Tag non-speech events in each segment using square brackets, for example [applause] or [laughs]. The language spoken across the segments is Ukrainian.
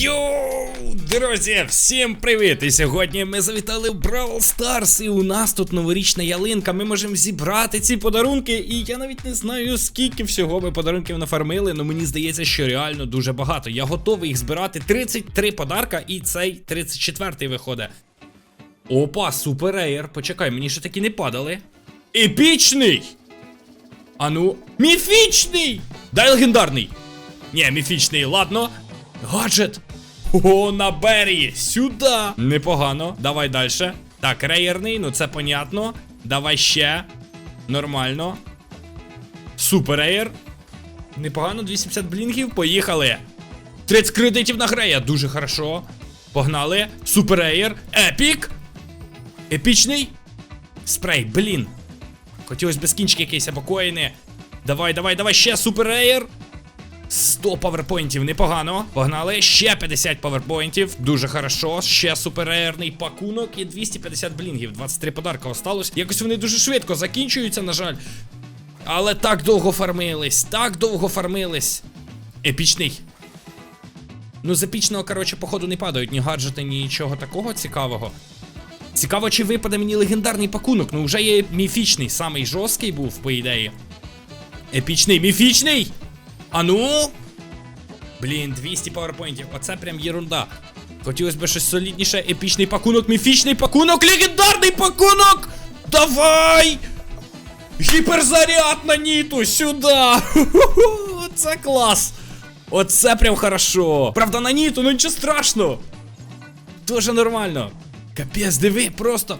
Йоу, друзі, всім привіт! І сьогодні ми завітали в Бравл Старс, і у нас тут новорічна ялинка. Ми можемо зібрати ці подарунки, і я навіть не знаю, скільки всього ми подарунків нафармили, але мені здається, що реально дуже багато. Я готовий їх збирати 33 подарка, і цей 34-й виходить. Опа, супер ейр. Почекай, мені ще такі не падали. Епічний! Ану, міфічний! Дай легендарний! Ні, міфічний, ладно. Гаджет! О, на Беррі! Сюди! Непогано. Давай далі. Так, рейерний, ну це понятно. Давай ще. Нормально. Супер рейер. Непогано, 250 блінгів. Поїхали. 30 кредитів на грея. Дуже хорошо. Погнали. Супер рейер. Епік. Епічний. Спрей, блін. Хотілося б скінчики якісь або коїни. Давай, давай, давай, ще супер рейер. 100 паверпоінтів, непогано. Погнали. Ще 50 паверпоінтів. Дуже хорошо. Ще суперерний пакунок і 250 блінгів. 23 подарка осталось. Якось вони дуже швидко закінчуються, на жаль. Але так довго фармились, так довго фармились. Епічний. Ну, з епічного, коротше, походу, не падають ні гаджети, ні нічого такого цікавого. Цікаво, чи випаде мені легендарний пакунок. Ну, вже є міфічний, самий жорсткий був, по ідеї. Епічний, міфічний! А ну? Блін, 200 паверпоінтів. Оце прям єрунда. Хотілося б щось солідніше, епічний пакунок, міфічний пакунок, легендарний пакунок! Давай! Гіперзаряд на ніту! Ху-ху-ху! Оце [laughs] клас! Оце прям хорошо! Правда, на ніту, ну нічого страшного! Тоже нормально. Капець, диви, просто.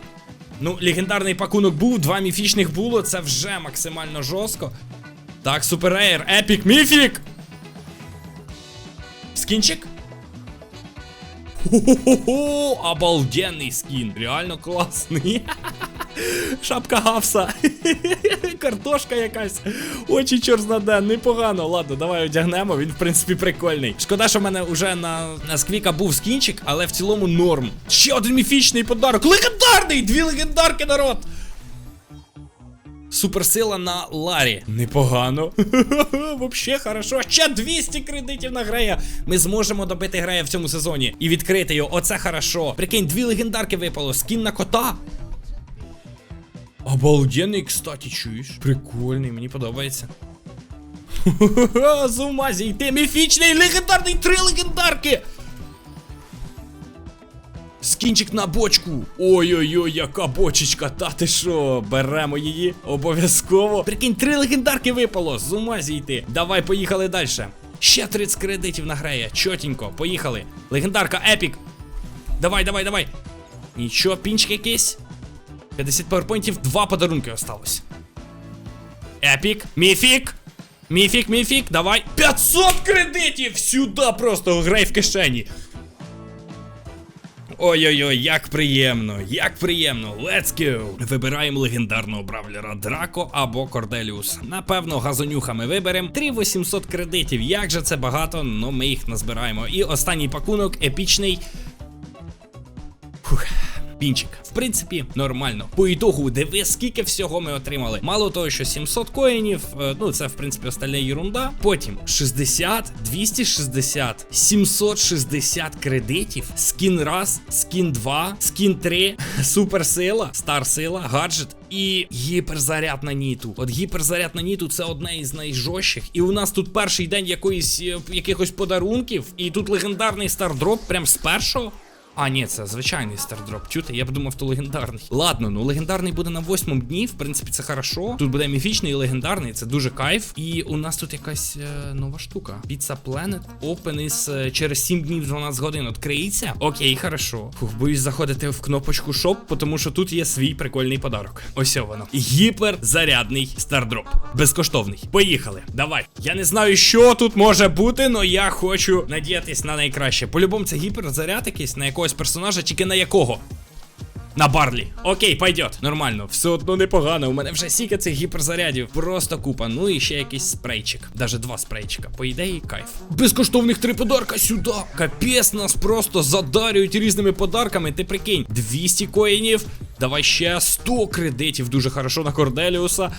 Ну, легендарний пакунок був, два міфічних було, це вже максимально жорстко. Так, супер рейр, епік, міфік! Скінчик? Хо-хо-хо, обалденний скін, реально класний. [laughs] Шапка гавса. [laughs] Картошка якась. Очі чорт знаде, непогано. Ладно, давай одягнемо. Він, в принципі, прикольний. Шкода, що в мене вже на, на сквіка був скінчик, але в цілому норм. Ще один міфічний подарок. Легендарний! Дві легендарки, народ! Суперсила на Ларі. Непогано. [laughs] Вообще хорошо. Ще 200 кредитів на Грея. Ми зможемо добити Грея в цьому сезоні і відкрити його. Оце хорошо. Прикинь, дві легендарки випало. Скін на кота. Обалденний, кстати, чуєш? Прикольний, мені подобається. [laughs] З ума зійти. Міфічний, легендарний, три легендарки. Скінчик на бочку. Ой-ой-ой, яка бочечка. Та ти що? Беремо її обов'язково. Прикинь, три легендарки випало. З ума зійти. Давай, поїхали далі. Ще 30 кредитів на грея. Чотенько, поїхали. Легендарка Епік. Давай, давай, давай. Нічого, пінчик якийсь. 50 паверпоінтів, два подарунки осталось. Епік, міфік. Міфік, міфік, давай. 500 кредитів! Сюди просто грай в кишені. Ой-ой-ой, як приємно, як приємно. Let's go! Вибираємо легендарного бравлера Драко або Корделіус. Напевно, газонюха ми виберемо. 3800 кредитів. Як же це багато, но ми їх назбираємо. І останній пакунок епічний. Фух. Пінчик, в принципі, нормально. По ітогу, диви, скільки всього ми отримали. Мало того, що 700 коїнів, е, ну це в принципі остальна ерунда. Потім 60, 260, 760 кредитів, скін раз, скін 2, скін 3, [laughs] суперсила, старсила, гаджет. І гіперзаряд на ніту. От гіперзаряд на ніту це одне із найжорстких. І у нас тут перший день якоїсь е, якихось подарунків, і тут легендарний стардроп прям з першого. А, ні, це звичайний стардроп. Чути, я б думав, то легендарний. Ладно, ну легендарний буде на восьмому дні. В принципі, це хорошо. Тут буде міфічний і легендарний, це дуже кайф. І у нас тут якась е, нова штука. Pizza Planet Open із е, через 7 днів 12 годин відкриється. Окей, хорошо. Фух, боюсь заходити в кнопочку шоп, тому що тут є свій прикольний подарок. Ось воно. Гіперзарядний стардроп. Безкоштовний. Поїхали. Давай. Я не знаю, що тут може бути, але я хочу надіятись на найкраще. По-любому, це гіперзаряд якийсь на якогось персонажа, тільки на якого. На Барлі. Окей, пойдет. Нормально. Все одно непогано. У мене вже сіка цих гіперзарядів. Просто купа. Ну і ще якийсь спрейчик. Даже два спрейчика. По ідеї, кайф. Безкоштовних три подарка сюди. Капець нас просто задарюють різними подарками. Ти прикинь. 200 коїнів. Давай ще 100 кредитів. Дуже хорошо на Корделіуса.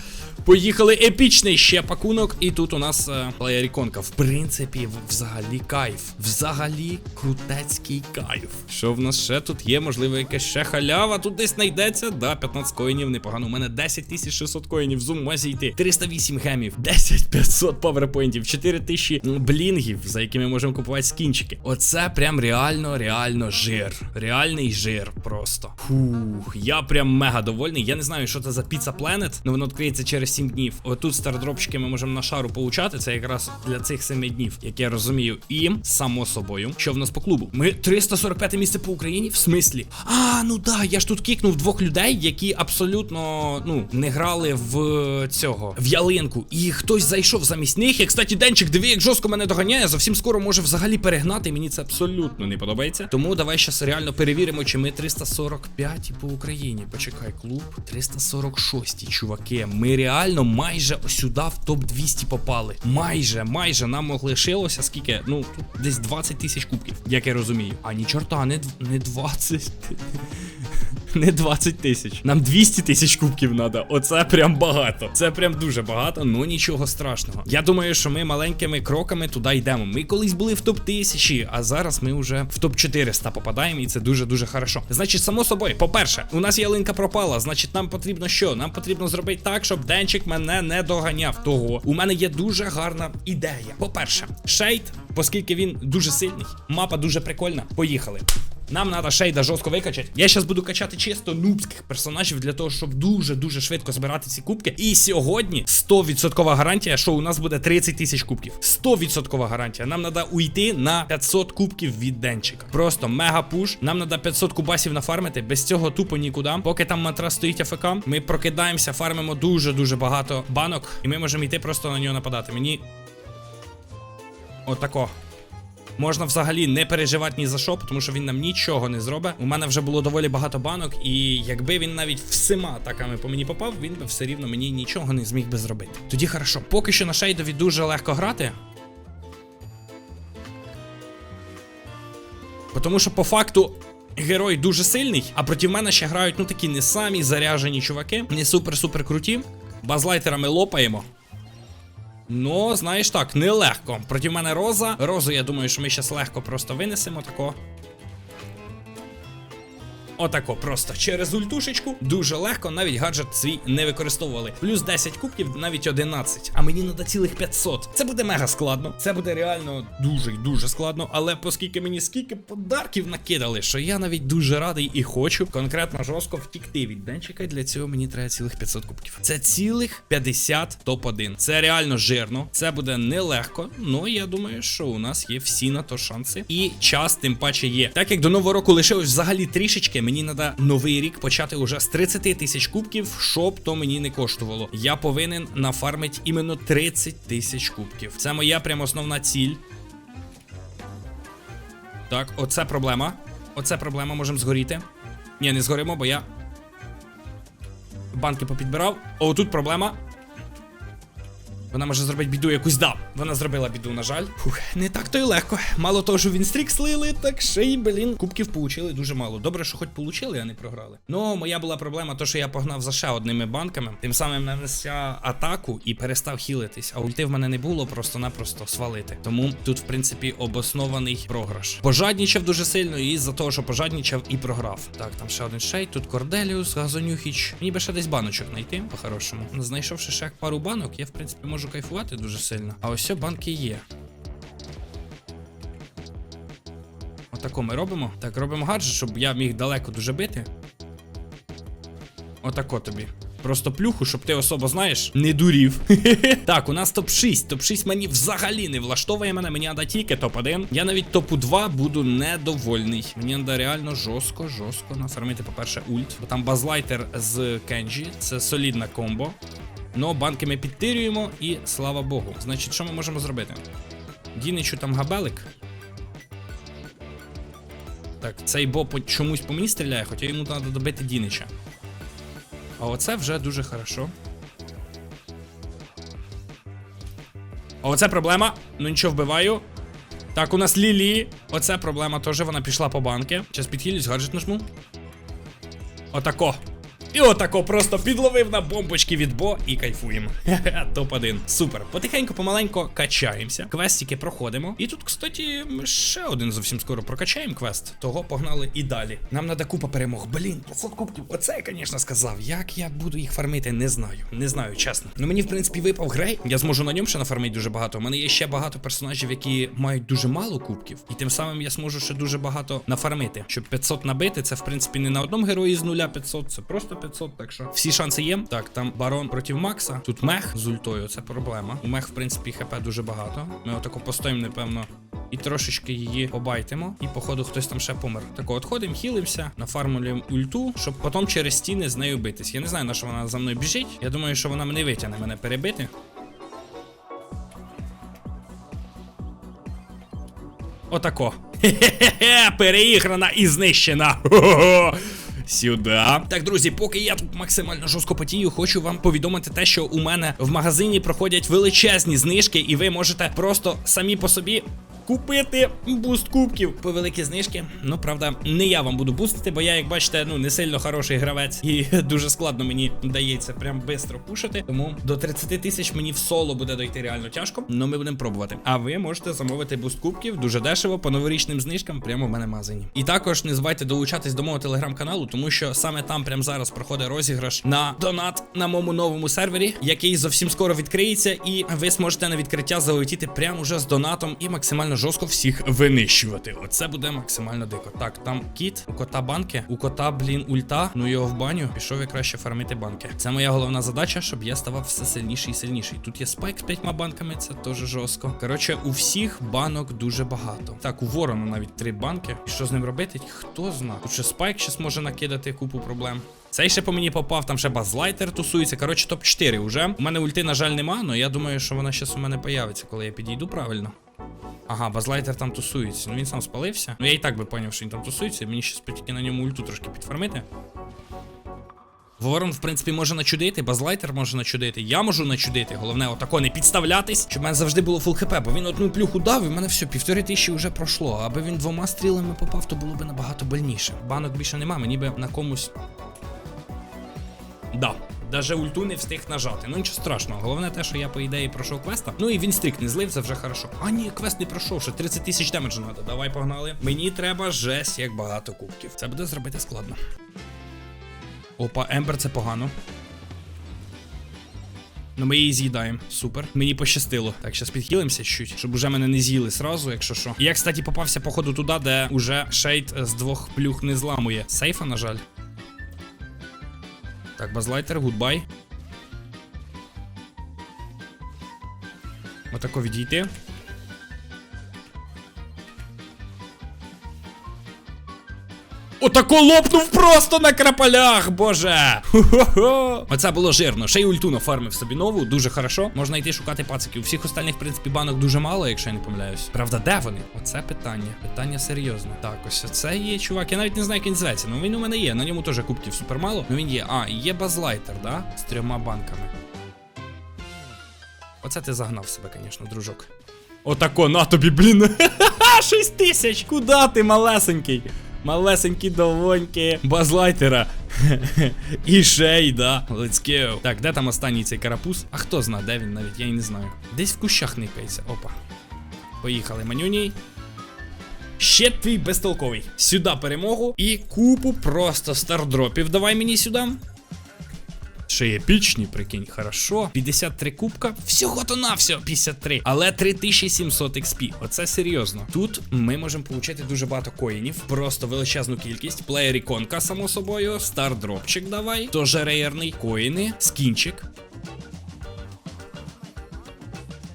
Поїхали епічний ще пакунок. І тут у нас е, плеєріконка. В принципі, взагалі кайф. Взагалі крутецький кайф. Що в нас ще тут є? Можливо, якась ще халява тут десь знайдеться. Да, 15 коїнів, непогано. У мене 10 600 коїнів. Зум може йти. 308 гемів, 10 500 паверпоінтів, 4000 блінгів, за якими можемо купувати скінчики. Оце прям реально, реально жир. Реальний жир просто. Фух, я прям мега довольний. Я не знаю, що це за Pizza Planet, але воно відкриється через 7 днів. Отут стардропчики ми можемо на шару получати. Це якраз для цих 7 днів, як я розумію. І само собою, що в нас по клубу? Ми 345 місце по Україні. В смислі? А, ну да, я ж тут кікнув двох людей, які абсолютно ну не грали в цього в ялинку. І хтось зайшов замість них. І, кстати, Денчик, диви, як жорстко мене доганяє. Зовсім скоро може взагалі перегнати. Мені це абсолютно не подобається. Тому давай щас реально перевіримо, чи ми 345 по Україні. Почекай, клуб 346, чуваки. Ми реально майже сюди в топ 200 попали. Майже, майже нам лишилося скільки? Ну тут десь 20 тисяч кубків, як я розумію. А ні, чорта, не, не 20. Не 20 тисяч. Нам 200 тисяч кубків треба. Оце прям багато. Це прям дуже багато, ну нічого страшного. Я думаю, що ми маленькими кроками туди йдемо. Ми колись були в топ 1000, а зараз ми вже в топ 400 попадаємо, і це дуже дуже хорошо. Значить, само собою, по-перше, у нас ялинка пропала. Значить, нам потрібно що? Нам потрібно зробити так, щоб денчик мене не доганяв. Того у мене є дуже гарна ідея. По-перше, шейд, оскільки він дуже сильний, мапа дуже прикольна. Поїхали. Нам треба шейда жорстко викачати. Я зараз буду качати чисто нубських персонажів для того, щоб дуже-дуже швидко збирати ці кубки. І сьогодні 100% гарантія, що у нас буде 30 тисяч кубків. 100% гарантія. Нам треба уйти на 500 кубків від денчика. Просто мега пуш. Нам треба 500 кубасів нафармити. Без цього тупо нікуди. Поки там матрас стоїть АФК, ми прокидаємося, фармимо дуже-дуже багато банок, і ми можемо йти просто на нього нападати. Мені. Отако. Можна взагалі не переживати ні за що, тому що він нам нічого не зробить. У мене вже було доволі багато банок, і якби він навіть всіма атаками по мені попав, він би все рівно мені нічого не зміг би зробити. Тоді хорошо, поки що на шейдові дуже легко грати. Тому що по факту. Герой дуже сильний, а проти мене ще грають ну такі не самі заряжені чуваки, не супер-супер круті. Базлайтерами лопаємо. Ну, знаєш так, нелегко. Проти мене роза. Розу, я думаю, що ми зараз легко просто винесемо тако. Отако, просто через ультушечку. Дуже легко, навіть гаджет свій не використовували. Плюс 10 кубків, навіть 11. А мені треба цілих 500. Це буде мега складно. Це буде реально дуже і дуже складно. Але оскільки мені скільки подарків накидали, що я навіть дуже радий і хочу конкретно жорстко втікти від денчика. Для цього мені треба цілих 500 кубків. Це цілих 50 топ-1. Це реально жирно. Це буде нелегко. Ну я думаю, що у нас є всі на то шанси. І час тим паче є. Так як до нового року лишилось взагалі трішечки, мені треба новий рік почати уже з 30 тисяч кубків, щоб то мені не коштувало. Я повинен нафармити іменно 30 тисяч кубків. Це моя прям основна ціль. Так, оце проблема. Оце проблема, можемо згоріти. Ні, не згоримо, бо я. Банки попідбирав. О, тут проблема. Вона може зробити біду якусь да. Вона зробила біду, на жаль. Фух, не так то й легко. Мало того, що він стрік слили, так ще й, блін, кубків получили дуже мало. Добре, що хоч получили, а не програли. Ну, моя була проблема, то що я погнав за ще одними банками, тим самим нанеся атаку і перестав хілитись. А ульти в мене не було, просто-напросто свалити. Тому тут, в принципі, обоснований програш. Пожаднічав дуже сильно, і з-за того, що пожаднічав і програв. Так, там ще один шей, тут Корделіус, Газонюхіч. Мені би ще десь баночок знайти, по-хорошому. Знайшовши ще пару банок, я, в принципі, можу кайфувати дуже сильно. А ось все банки є. Отако ми робимо. Так, робимо гаджет, щоб я міг далеко дуже бити. Отако тобі. Просто плюху, щоб ти особо знаєш, не дурів. [laughs] так, у нас топ-6. Топ-6 мені взагалі не влаштовує мене. Мені треба тільки топ-1. Я навіть топу 2 буду недовольний. Мені треба реально жорстко, жорстко нафармити, по-перше, ульт. Бо там базлайтер з Кенджі. Це солідна комбо. Но банки ми підтирюємо і слава Богу. Значить, що ми можемо зробити? Діничу там габелик. Так, цей бо чомусь по мені стріляє, хоча йому треба добити Дінича. А оце вже дуже хорошо. А оце проблема. Ну нічого вбиваю. Так, у нас Лілі. Оце проблема теж, вона пішла по банки. Зараз підхилюсь, гаджет нажму. Отако. І отако просто підловив на бомбочки від Бо і кайфуємо. Топ-1. Супер. Потихеньку, помаленько качаємося. Квестики проходимо. І тут, кстати, ми ще один зовсім скоро прокачаємо квест. Того погнали і далі. Нам треба купа перемог. Блін, 500 кубків. Оце я, звісно, сказав. Як я буду їх фармити, не знаю. Не знаю, чесно. Ну мені, в принципі, випав грей. Я зможу на ньому ще нафармити дуже багато. У мене є ще багато персонажів, які мають дуже мало кубків. І тим самим я зможу ще дуже багато нафармити. Щоб 500 набити, це в принципі не на одному герої з нуля 500, це просто 500, так що всі шанси є. Так, там барон проти Макса. Тут мех з ультою, це проблема. У мех, в принципі, хп дуже багато. Ми отако постоїмо, напевно. І трошечки її побайтимо, і походу хтось там ще помер. Тако от ходимо, хілимося, нафармулюємо ульту, щоб потім через стіни з нею битись. Я не знаю, на що вона за мною біжить. Я думаю, що вона мене витягне мене перебити. Отако. [laughs] Хе-хе-хе, переіграна і знищена. [laughs] Хо-хо-хо. Сюди. Так, друзі, поки я тут максимально жорстко потію, хочу вам повідомити те, що у мене в магазині проходять величезні знижки, і ви можете просто самі по собі. Купити буст кубків по великі знижки. Ну правда, не я вам буду бустити, бо я, як бачите, ну не сильно хороший гравець, і [laughs] дуже складно мені вдається прям швидко пушити. Тому до 30 тисяч мені в соло буде дойти реально тяжко. Ну ми будемо пробувати. А ви можете замовити буст кубків дуже дешево по новорічним знижкам прямо в мене в магазині. І також не забувайте долучатись до мого телеграм-каналу, тому що саме там прямо зараз проходить розіграш на донат на моєму новому сервері, який зовсім скоро відкриється, і ви зможете на відкриття залетіти прямо уже з донатом і максимально жорстко всіх винищувати. Оце буде максимально дико. Так, там кіт, у кота банки, у кота, блін, ульта. Ну його в баню. Пішов я краще фармити банки. Це моя головна задача, щоб я ставав все сильніший і сильніший. Тут є спайк з п'ятьма банками, це теж жорстко. Коротше, у всіх банок дуже багато. Так, у ворона навіть три банки. І що з ним робити? Хто зна? Тут ще спайк щас може накидати купу проблем. Цей ще по мені попав, там ще базлайтер тусується. Коротше, топ-4 уже. У мене ульти, на жаль, нема, але я думаю, що вона щас у мене появиться, коли я підійду правильно. Ага, базлайтер там тусується. Ну він сам спалився. Ну я і так би поняв, що він там тусується. Мені ще тільки на ньому ульту трошки підфармити. Ворон, в принципі, може начудити, базлайтер може начудити, я можу начудити. Головне, отако не підставлятись, щоб в мене завжди було фул хп, бо він одну плюху дав, і в мене все, півтори тисячі вже пройшло. Аби він двома стрілами попав, то було б набагато больніше. Банок більше нема, мені би на комусь. Да. Даже ульту не встиг нажати. Ну нічого страшного. Головне те, що я, по ідеї, пройшов квеста. Ну і він стрік не злив, це вже хорошо. А ні, квест не пройшов, ще 30 тисяч демеджу треба. Давай погнали. Мені треба жесть, як багато кубків. Це буде зробити складно. Опа, Ембер це погано. Ну ми її з'їдаємо. Супер. Мені пощастило. Так, зараз підхилимося чуть, щоб уже мене не з'їли сразу, якщо що. Я, кстати, попався, походу, туди, де уже шейд з двох плюх не зламує. Сейфа, на жаль. Так, базлайтер, гудбай. Отако відійти. Отако лопнув просто на крапалях, боже! Хо-хо-хо! Оце було жирно. Ще й ульту нафармив собі нову, дуже хорошо. Можна йти шукати пациків. У всіх остальних, в принципі, банок дуже мало, якщо я не помиляюсь. Правда, де вони? Оце питання. Питання серйозне. Так, ось це є, чувак. Я навіть не знаю, як він зветься. Ну він у мене є. На ньому теж кубків супер мало. Ну він є. А, є базлайтер, да? З трьома банками. Оце ти загнав себе, звісно, дружок. Отако, на тобі, блін. [laughs] 6 тисяч! Куда ти, малесенький? Малесенькі долоньки базлайтера. [laughs] І шейда. Let's go. Так, де там останній цей карапуз? А хто зна, де він навіть, я і не знаю. Десь в кущах никається. Опа. Поїхали, манюній. Ще твій безтолковий. Сюди перемогу. І купу просто стардропів. Давай мені сюди. Ще є епічні, прикинь, хорошо. 53 кубка. Всього то на все 53. Але 3700 XP. Оце серйозно. Тут ми можемо отримати дуже багато коїнів. Просто величезну кількість. Плеєр іконка, само собою. Стардропчик давай. Тож рейерний. Коїни. Скінчик.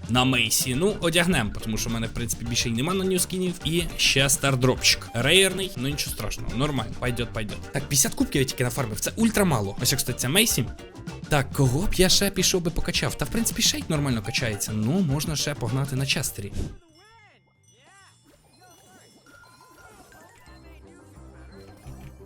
На Мейсі. Ну, одягнемо, тому що в мене, в принципі, більше й нема на нього скінів. І ще стардропчик. Рейерний, ну нічого страшного, нормально, пайдет, пайдет. Так, 50 кубків я тільки нафармив. Це ультра мало. Ось, кстати, це Мейсі. Так, кого б я ще пішов би покачав? Та в принципі шейк нормально качається. Ну, можна ще погнати на честері.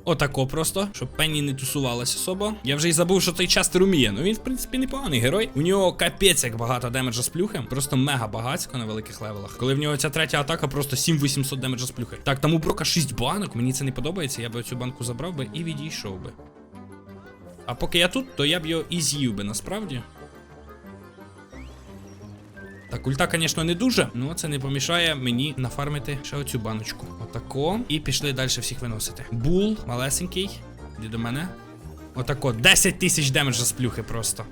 Отако просто, щоб Пенні не тусувалась особо. Я вже й забув, що той частер уміє. Ну він, в принципі, непоганий герой. У нього капець як багато демеджа з плюхи. Просто мега багатсько на великих левелах. Коли в нього ця третя атака, просто 7800 демеджа з плюхи. Так, там у Брока 6 банок. Мені це не подобається. Я би цю банку забрав би і відійшов би. А поки я тут, то я б його і з'їв би насправді. Так, ульта, звісно, не дуже, але це не помішає мені нафармити ще оцю баночку. Отако. І пішли далі всіх виносити. Бул, малесенький. Іди до мене. Отако. 10 тисяч демеджа з плюхи просто.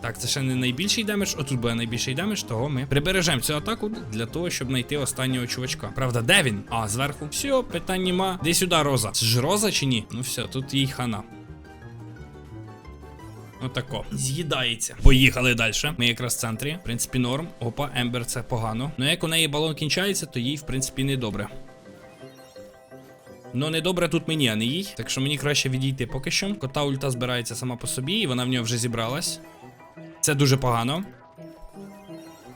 Так, це ще не найбільший демедж. Отут буде найбільший демедж, того ми прибережемо цю атаку для того, щоб знайти останнього чувачка. Правда, де він? А, зверху. Все, питань нема. Де сюди роза? Це ж роза чи ні? Ну все, тут їй хана. Отако. З'їдається. Поїхали далі. Ми якраз в центрі. В принципі, норм. Опа, Ембер це погано. Ну як у неї балон кінчається, то їй, в принципі, не добре. Ну, не добре тут мені, а не їй. Так що мені краще відійти поки що. Кота ульта збирається сама по собі, і вона в нього вже зібралась. Це дуже погано.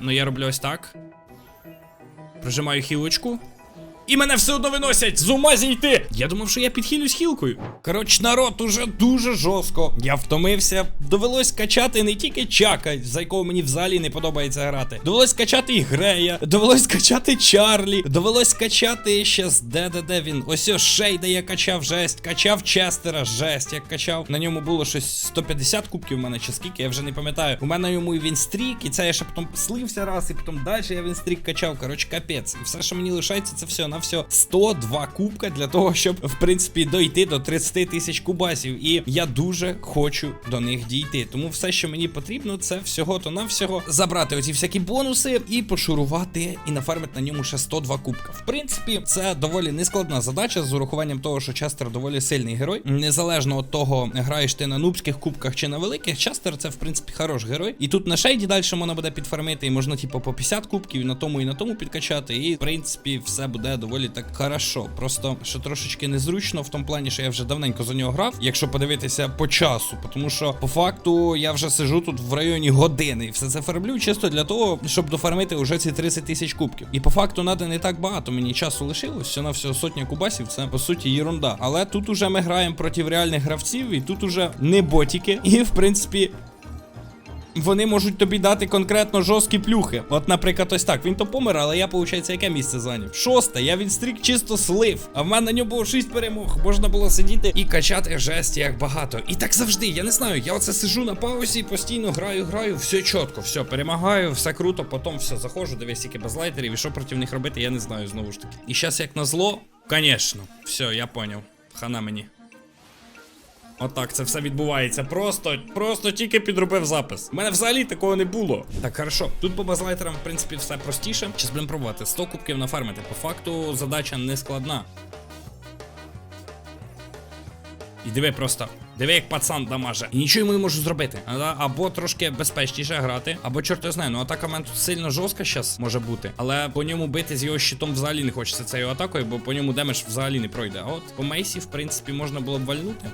Ну, я роблю ось так. Прожимаю хілочку. І мене все одно виносять! З ума зійти! Я думав, що я підхилюсь хілкою. Коротше, народ уже дуже жорстко. Я втомився. Довелось качати не тільки Чака, за якого мені взагалі не подобається грати. Довелось качати і Грея, довелось качати Чарлі, довелось качати ще з де він. Ось ось Шейда я качав жесть, качав Честера, жесть, як качав. На ньому було щось 150 кубків у мене чи скільки, я вже не пам'ятаю. У мене йому і він стрік, і це я ще потім слився раз, і потім далі я він стрік качав. Коротше, капець. І все, що мені лишається, це все на все 102 кубка для того, щоб в принципі дойти до 30 тисяч кубасів. І я дуже хочу до них дійти. Тому все, що мені потрібно, це всього то навсього забрати оці всякі бонуси і пошурувати і нафармити на ньому ще 102 кубка. В принципі, це доволі нескладна задача з урахуванням того, що Честер доволі сильний герой. Незалежно від того, граєш ти на нубських кубках чи на великих, Честер це в принципі хорош герой. І тут на шейді далі можна буде підфармити, і можна, типу, по 50 кубків на тому і на тому підкачати. І в принципі все буде доволі так хорошо. Просто що трошечки незручно в тому плані, що я вже давненько за нього грав, якщо подивитися по часу. Тому що по факту я вже сижу тут в районі години і все це фармлю чисто для того, щоб дофармити уже ці 30 тисяч кубків. І по факту надо не так багато. Мені часу лишилось, все на всього сотня кубасів. Це по суті єрунда. Але тут уже ми граємо проти реальних гравців, і тут уже не ботіки. І в принципі. Вони можуть тобі дати конкретно жорсткі плюхи. От, наприклад, ось так. Він то помер, але я, виходить, яке місце зайняв? Шосте, я він стрік чисто слив. А в мене на ньому було шість перемог. Можна було сидіти і качати жесть як багато. І так завжди, я не знаю. Я оце сижу на паузі, постійно граю, граю, все чітко, все, перемагаю, все круто, потім все заходжу, дивись, тільки без лайтерів, і що проти них робити, я не знаю знову ж таки. І зараз, як назло, звісно, все, я поняв. Хана мені. Отак це все відбувається. Просто, просто тільки підробив запис. У мене взагалі такого не було. Так, хорошо. Тут по базлайтерам, в принципі, все простіше. Зараз будемо пробувати 100 кубків нафармити. По факту задача не складна. І диви просто. Диви, як пацан дамаже. І нічого йому не можу зробити. Або трошки безпечніше грати, або чорт я знаю. Ну атака в мене тут сильно жорстка зараз може бути. Але по ньому бити з його щитом взагалі не хочеться цією атакою, бо по ньому демедж взагалі не пройде. А от по Мейсі, в принципі, можна було б вальнути.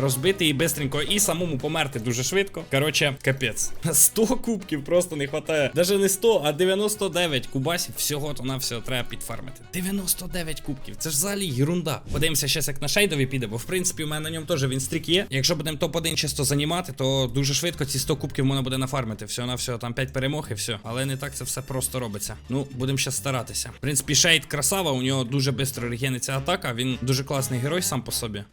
Розбити і бистренько, і самому померти дуже швидко. Коротше, капець. [laughs] 100 кубків просто не вистачає. Даже не 100, а 99 кубасів. Всього то на всього треба підфармити. 99 кубків. Це ж взагалі ерунда. Подивимося щас, як на шейдові піде, бо в принципі у мене на ньому теж він стрік є. Якщо будемо топ-1 чисто занімати, то дуже швидко ці 100 кубків можна буде нафармити. Всього на всього там 5 перемог і все. Але не так це все просто робиться. Ну, будемо ще старатися. В принципі, шейд красава, у нього дуже швидко регениться атака. Він дуже класний герой сам по собі.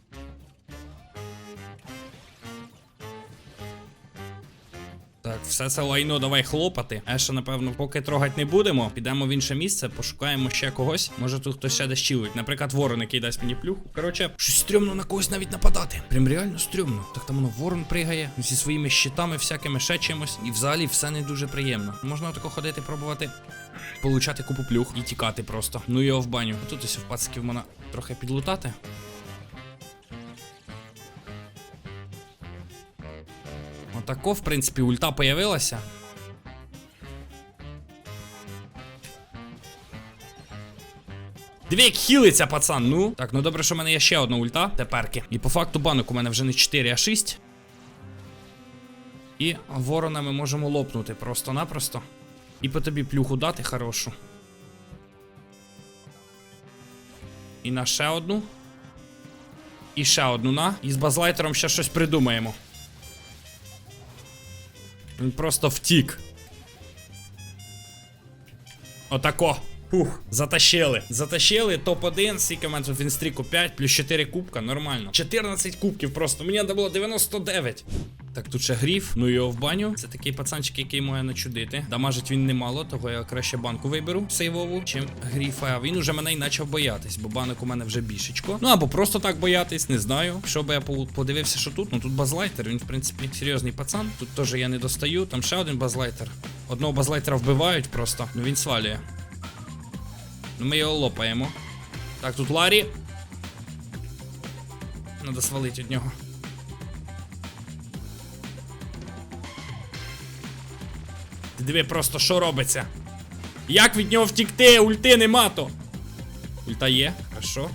Все це лайно давай хлопати. Еша, напевно, поки трогати не будемо. Підемо в інше місце, пошукаємо ще когось. Може тут хтось ще десь чилить. Наприклад, ворон, який дасть мені плюху. Коротше, щось стрьомно на когось навіть нападати. Прям реально стрьомно. Так там воно ворон пригає зі своїми щитами, всякими ще чимось. І взагалі все не дуже приємно. Можна тако ходити, пробувати. Получати купу плюх і тікати просто. Ну його в баню. Тут ось в пациків можна трохи підлутати. Отако, в принципі, ульта появилася. Дві хілиться, пацан, ну. Так, ну добре, що в мене є ще одна ульта теперки. І по факту банок у мене вже не 4, а 6. І ворона ми можемо лопнути просто-напросто. І по тобі плюху дати хорошу. І на ще одну. І ще одну на. І з базлайтером ще щось придумаємо. Він просто втік. Отако. Фух, затащили. Затащили топ-1, скільки в мене тут вінстріку 5, плюс 4 кубка, нормально. 14 кубків просто, мені треба було 99. Так, тут ще гріф, ну його в баню. Це такий пацанчик, який має начудити. Дамажить він немало, того я краще банку виберу сейвову, чим гріфа. Він уже мене й почав боятись, бо банок у мене вже більшечко. Ну або просто так боятись, не знаю. Що би я подивився, що тут. Ну тут базлайтер, він в принципі серйозний пацан. Тут теж я не достаю. Там ще один базлайтер. Одного базлайтера вбивають просто, ну він свалює. Ну ми його лопаємо. Так, тут Ларі. Надо свалити від нього. Ти диви просто, що робиться. Як від нього втікти? Ульти нема то. Ульта є, хорошо.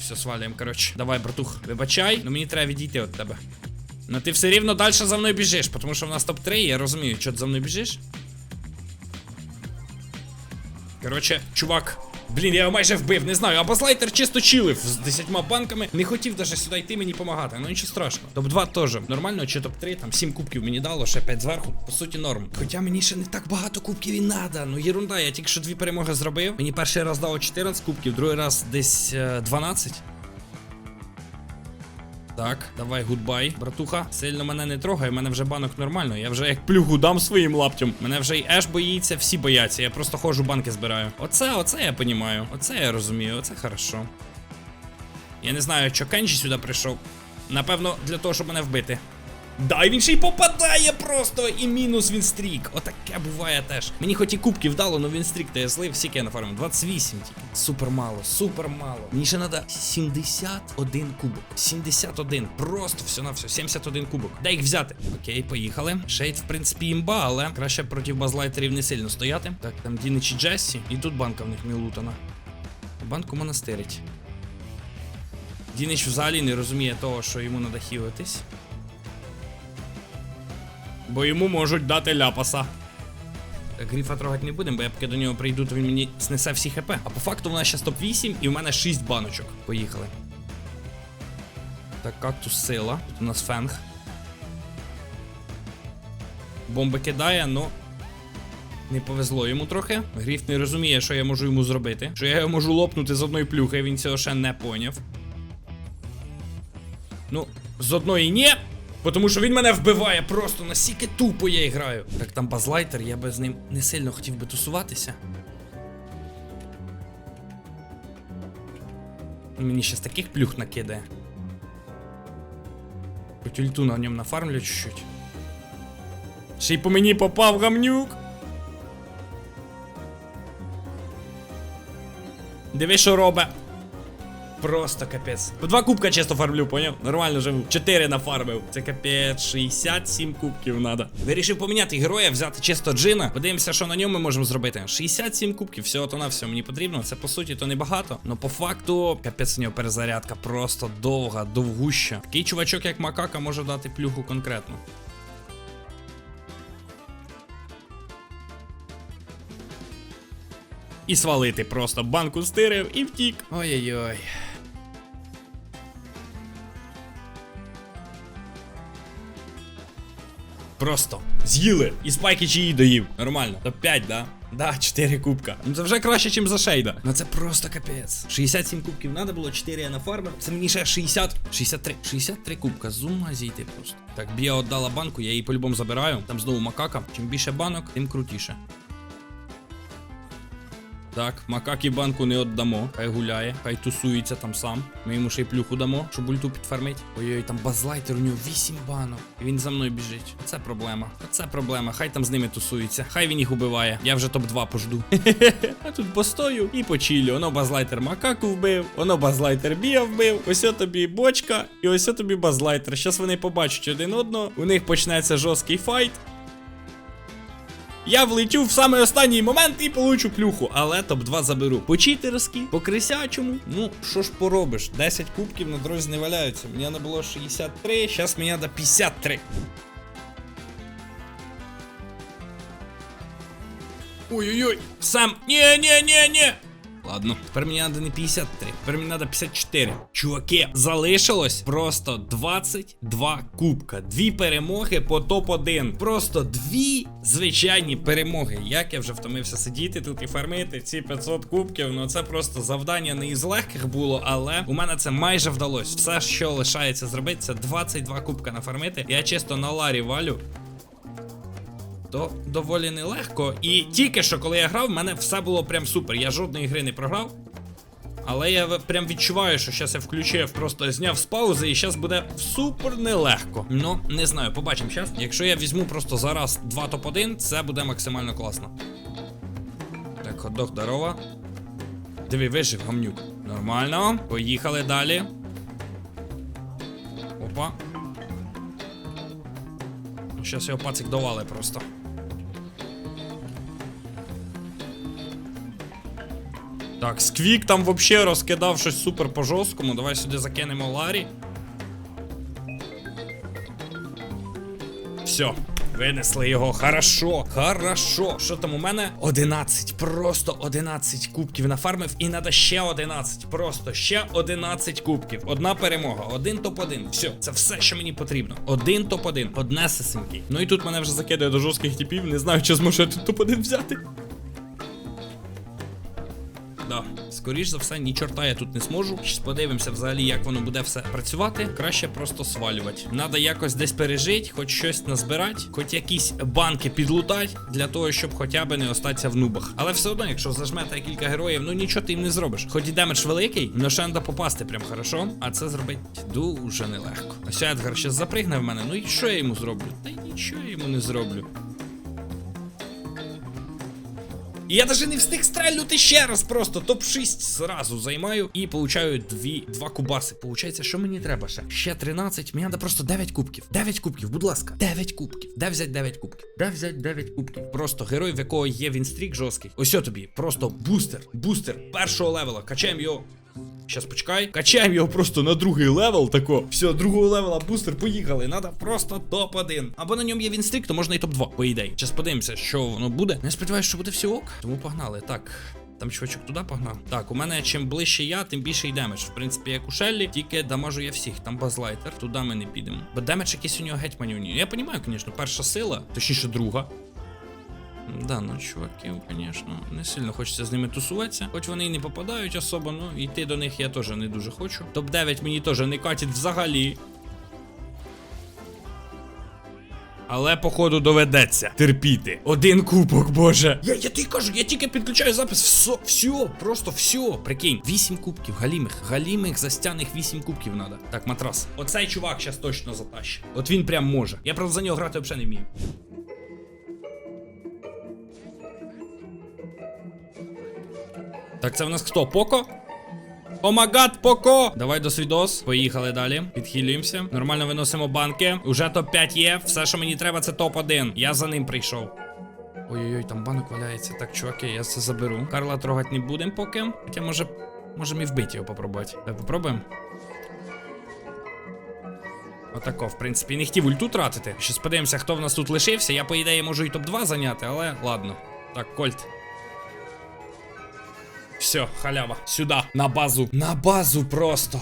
Все, свалюємо, коротше. Давай, братух, вибачай, ну мені треба відійти від тебе. Ну ти все рівно далі за мною біжиш, тому що в нас топ-3, я розумію, що ти за мною біжиш. Коротше, чувак. Блін, я його майже вбив, не знаю. Або слайтер чисто чилив з 10 банками. Не хотів даже сюди йти мені допомагати. Ну нічого страшного. Топ-2 теж. Нормально, чи топ-3, там 7 кубків мені дало, ще 5 зверху. По суті, норм. Хоча мені ще не так багато кубків і надо. Ну єрунда, я тільки що дві перемоги зробив. Мені перший раз дало 14 кубків, другий раз десь е, 12. Так, давай, гудбай, братуха. Сильно мене не трогай, мене вже банок нормально. Я вже як плюгу дам своїм лаптям. Мене вже й Еш боїться, всі бояться. Я просто ходжу, банки збираю. Оце, оце я понімаю. Оце я розумію, оце хорошо. Я не знаю, що Кенджі сюди прийшов. Напевно, для того, щоб мене вбити. Да, він ще й попадає просто і мінус він стрік. Отаке буває теж. Мені хоч і кубків дало, але він стрік то я злив. Скільки я нафармив? 28 тільки. Супер мало, супер мало. Мені ще треба 71 кубок. 71. Просто все на все. 71 кубок. Де їх взяти? Окей, поїхали. Шейд, в принципі, імба, але краще проти базлайтерів не сильно стояти. Так, там Дінич і Джессі. І тут банка в них не лутана. Банку монастирить. Дінич взагалі не розуміє того, що йому треба хілитись. Бо йому можуть дати ляпаса. Гріфа трогати не будемо, бо я поки до нього прийду, то він мені снесе всі хп. А по факту в нас зараз топ-8 і в мене 6 баночок. Поїхали. Так, кактус сила. Тут у нас фенг. Бомби кидає, но. Не повезло йому трохи. Гріф не розуміє, що я можу йому зробити. Що я його можу лопнути з одної плюхи, він цього ще не поняв. Ну, з одної ні. Тому що він мене вбиває просто настільки тупо я граю. Так там базлайтер, я би з ним не сильно хотів би тусуватися. Мені щас таких плюх накидає. Хоч ульту на ньому нафармлю чуть-чуть. Ще й по мені попав гамнюк. Диви, що робить. Просто капець. По два кубка чисто фармлю, поняв? Нормально живу. Чотири нафармив. Це капець, 67 кубків надо. Вирішив поміняти героя, взяти чисто джина. Подивимося, що на ньому ми можемо зробити. 67 кубків, всього то на все мені потрібно. Це по суті то небагато. Но по факту, капець у нього перезарядка просто довга, довгуща. Такий чувачок, як Макака, може дати плюху конкретно. І свалити просто банку стирив і втік. Ой-ой-ой. Просто з'їли. І спайки чиї доїв. Нормально. Топ 5, да? Да, 4 кубка. Ну це вже краще, ніж за шейда. Ну це просто капець. 67 кубків треба було, 4 я нафармив. Це мені ще 60. 63. 63 кубка. З ума зійти просто. Так, Біа віддала банку, я її по-любому забираю. Там знову макака. Чим більше банок, тим крутіше. Так, макакі банку не віддамо. Хай гуляє, хай тусується там сам. Ми йому ще й плюху дамо, щоб ульту підфармить. Ой-ой, там базлайтер, у нього 8 банок. І він за мною біжить. Це проблема. Це проблема. Хай там з ними тусується. Хай він їх убиває. Я вже топ-2 пожду. [laughs] А тут постою і почілю. Воно базлайтер макаку вбив, воно базлайтер бія вбив. Ось тобі бочка, і ось тобі базлайтер. Щас вони побачать один одного. У них почнеться жорсткий файт. Я влечу в самий останній момент і получу плюху, але топ-2 заберу. По читерськи, по крисячому. Ну, що ж поробиш? 10 кубків на дорозі не валяються. Мені не було 63, зараз мені треба 53. Ой-ой-ой, сам. Ні. Ладно, тепер мені треба не 53, тепер мені треба 54. Чуваки, залишилось просто 22 кубка. Дві перемоги по топ-1. Просто дві звичайні перемоги. Як я вже втомився сидіти тут і фармити ці 500 кубків. Ну це просто завдання не із легких було, але у мене це майже вдалося. Все, що лишається зробити, це 22 кубка нафармити. Я чисто на ларі валю. То доволі нелегко. І тільки що, коли я грав, в мене все було прям супер. Я жодної гри не програв. Але я прям відчуваю, що зараз я включив, просто зняв з паузи, і зараз буде супер нелегко. Ну, не знаю, побачимо зараз. Якщо я візьму просто зараз 2 топ-1, це буде максимально класно. Так, ходок, здорово. Диви, вижив, гамнюк. Нормально. Поїхали далі. Опа. Зараз його пацик довали просто. Так, Сквік там вообще розкидав щось супер по жорсткому. Давай сюди закинемо Ларі. Все, винесли його. Хорошо, хорошо. Що там у мене? 11. Просто 11 кубків нафармив і треба ще 11. Просто ще 11 кубків. Одна перемога, один топ-1. Все, це все, що мені потрібно. Один топ-1, одне сесеньки. Ну і тут мене вже закидає до жорстких типів. Не знаю, чи зможу я тут топ-1 взяти. Скоріш за все, ні чорта я тут не зможу. Подивимося взагалі, як воно буде все працювати. Краще просто свалювати. Надо якось десь пережити, хоч щось назбирати, хоч якісь банки підлутати, для того, щоб хоча б не остатися в нубах. Але все одно, якщо зажмете кілька героїв, ну нічого ти їм не зробиш. Хоч і демедж великий, но треба попасти прям хорошо. А це зробити дуже нелегко. Ось Едгар ще запригне в мене. Ну і що я йому зроблю? Та нічого йому не зроблю. І я даже не встиг стрельнути ще раз просто. Топ-6 зразу займаю і получаю дві, два кубаси. Получається, що мені треба ще? Ще 13. Мені треба просто 9 кубків. 9 кубків, будь ласка. 9 кубків. Де взяти 9 кубків? Де взяти 9 кубків? Просто герой, в якого є він стрік жорсткий. Ось тобі. Просто бустер. Бустер першого левела. Качаємо його. Щас почекай. Качаємо його просто на другий левел. Тако. Все, другого левела бустер, поїхали. Надо просто топ-1. Або на ньому є вінстрік, то можна і топ-2, по ідеї. Зараз подивимося, що воно буде. Я сподіваюся, що буде все ок. Тому погнали. Так. Там чувачок туди погнав. Так, у мене чим ближче я, тим більше й демедж. В принципі, як у Шеллі, тільки дамажу я всіх. Там базлайтер, туди ми не підемо. Бо демедж якийсь у нього геть манюні. Я розумію, звісно, перша сила, точніше друга. Да, ну чуваків, звісно, не сильно хочеться з ними тусуватися. Хоч вони і не попадають особо, ну йти до них я теж не дуже хочу. Топ-9 мені теж не катять взагалі. Але, походу, доведеться терпіти. Один кубок, боже. Я, я тобі кажу, я тільки підключаю запис. Все, все, просто все. Прикинь, вісім кубків, галімих. Галімих застяних вісім кубків надо. Так, матрас. Оцей чувак зараз точно затащить. От він прям може. Я правда за нього грати взагалі не вмію. Так, це в нас хто? Поко? Омагад, Поко! Давай до свідос. Поїхали далі. Підхилюємося. Нормально виносимо банки. Уже топ-5 є. Все, що мені треба, це топ-1. Я за ним прийшов. Ой-ой-ой, там банок валяється. Так, чуваки, я це заберу. Карла трогати не будемо поки. Хоча може. Можемо і вбити його попробувати. Давай попробуємо. Отако, в принципі, не хотів ульту тратити. Щас подивимося, хто в нас тут лишився. Я, по ідеї, можу і топ-2 зайняти, але ладно. Так, Кольт. Все, халява. Сюда, на базу. На базу просто.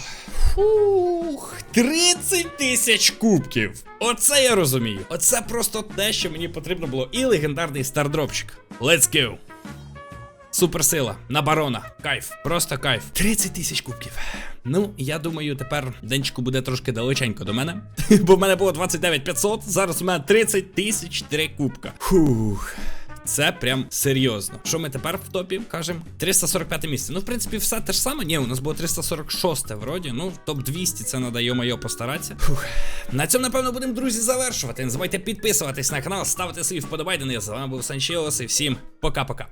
Фух, 30 тисяч кубків. Оце я розумію. Оце просто те, що мені потрібно було. І легендарний стардропчик. Let's go. Суперсила на барона. Кайф, просто кайф. 30 тисяч кубків. Ну, я думаю, тепер денчику буде трошки далеченько до мене. [laughs] Бо в мене було 29 500, зараз у мене 30 тисяч 3 кубка. Фух. Це прям серйозно. Що ми тепер в топі кажемо? 345 місце. Ну, в принципі, все те ж саме. Ні, у нас було 346 вроді. Ну, топ 200 це надає йо-майо постаратися. Фух. На цьому, напевно, будемо, друзі, завершувати. Не забувайте підписуватись на канал, ставити свої вподобайдени. Я з вами був Санчіос і всім пока-пока.